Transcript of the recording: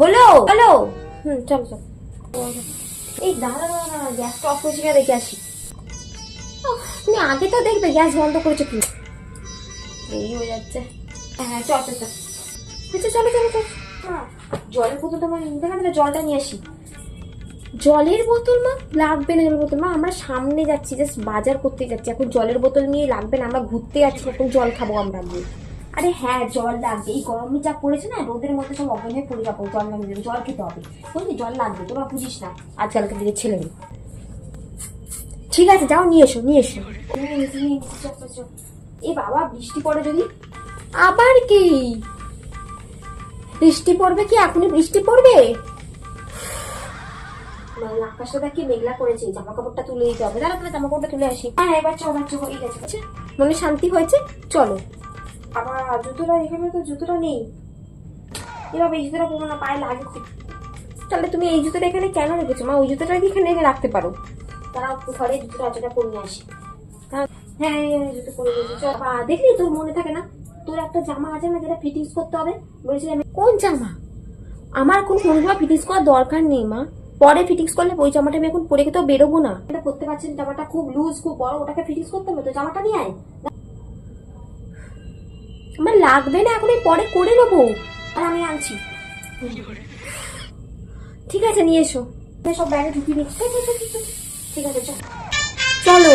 হলো হলো। হুম চলো চলো। এই দাঁড়া দাঁড়া গ্যাসটা অফ করেছি দেখে আসি। তুমি আগে তো দেখবে গ্যাস বন্ধ করেছ কি এই হয়ে যাচ্ছে। হ্যাঁ চল চল চল। আচ্ছা চলো চলো চলো। হ্যাঁ, জলের বোতলটা মানে নিতে না জলটা নিয়ে আসি। জলের বোতল মা? লাগবে না জলের বোতল। মা আমরা সামনে যাচ্ছি জাস্ট বাজার করতে যাচ্ছি। এখন জলের বোতল নিয়ে লাগবে না আমরা ঘুরতে যাচ্ছি এখন জল খাব আমরা গিয়ে। আরে হ্যাঁ জল লাগবে। এই গরমে যা পড়েছে না, রোদের মধ্যে সব অজ্ঞান হয়ে পড়ে যাব জল লাগবে, জল খেতে হবে। বুঝলি? জল লাগবে, তোরা বুঝিস না। আজকালকার দিকে ছেলে মেয়ে ঠিক আছে, যাও, নিয়ে এসো নিয়ে এসো। এ বাবা, বৃষ্টি পড়ে যদি? আবার কি? বৃষ্টি পড়বে কি? এখনই বৃষ্টি পড়বে? আকাশটা কি মেঘলা করেছে? জামা কাপড়টা তুলে দিতে হবে। দাঁড়া জামা কাপড়টা তুলে আসি। হ্যাঁ এবার চল এবার চল, এই গেছে। মনে শান্তি হয়েছে? চলো। আবার জুতোটা এখানে তো জুতোটা নেই। এবার এই জুতোটা পরবো না পায়ে লাগে খুব। তাহলে তুমি এই জুতোটা এখানে কেন রেখেছো? মা ওই জুতোটা কি এখানে রাখতে পারো? তারা ঘরে জুতোটা অতটা পরে আসি। হ্যাঁ হ্যাঁ জুতো পরে দিয়েছি চল বা, দেখলি তোর মনে থাকে না? তোর একটা জামা আছে না যেটা ফিটিংস করতে হবে? বলেছিলাম কোন জামা? আমার কোনো কোনোভাবে ফিটিংস করার দরকার নেই মা। পরে ফিটিংস করলে ওই জামাটা আমি এখন পরে তো বেরোবো না। এটা করতে পারছেন জামাটা খুব লুজ খুব বড় ওটাকে ফিটিংস করতে হবে তো জামাটা নিয়ে আয়। আমার লাগবে না এখন পরে করে নেব। আর আমি আনছি। ঠিক আছে, নিয়ে এসো। সব ব্যাগে ঢুকিয়ে নিচ্ছি। ঠিক আছে চলো।